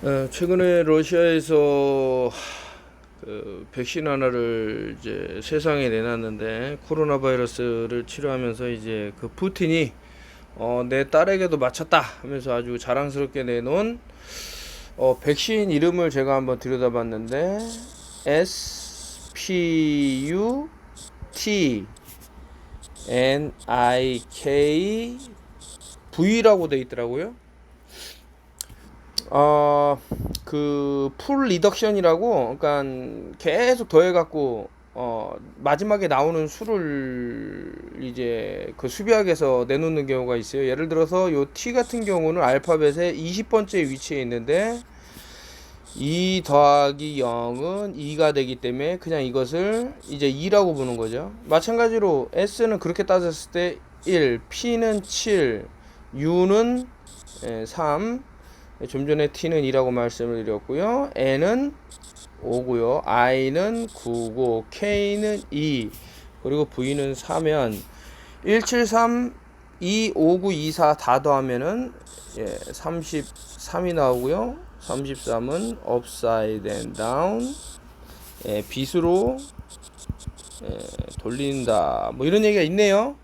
어, 최근에 러시아에서 그 백신 하나를 이제 세상에 내놨는데 코로나 바이러스를 치료하면서 이제 그 푸틴이 어, 내 딸에게도 맞췄다 하면서 아주 자랑스럽게 내놓은 어, 백신 이름을 제가 한번 들여다봤는데 S P U T N I K V라고 돼 있더라고요. 어, 그, 풀 리덕션이라고, 그러니까 계속 더해 갖고, 어, 마지막에 나오는 수를 이제 그 수비학에서 내놓는 경우가 있어요. 예를 들어서 요 T 같은 경우는 알파벳의 20번째 위치에 있는데, 2 더하기 0은 2가 되기 때문에 그냥 이것을 이제 2라고 보는 거죠. 마찬가지로 S는 그렇게 따졌을 때 1, P는 7, U는 3, 좀 전에 T는 2라고 말씀을 드렸고요. N은 5고요. I는 9고 K는 2 그리고 V는 4면 173 2 5 9 2 4 다 더하면은 예, 33이 나오고요. 33은 upside and down 예, 빗으로 예, 돌린다. 뭐 이런 얘기가 있네요.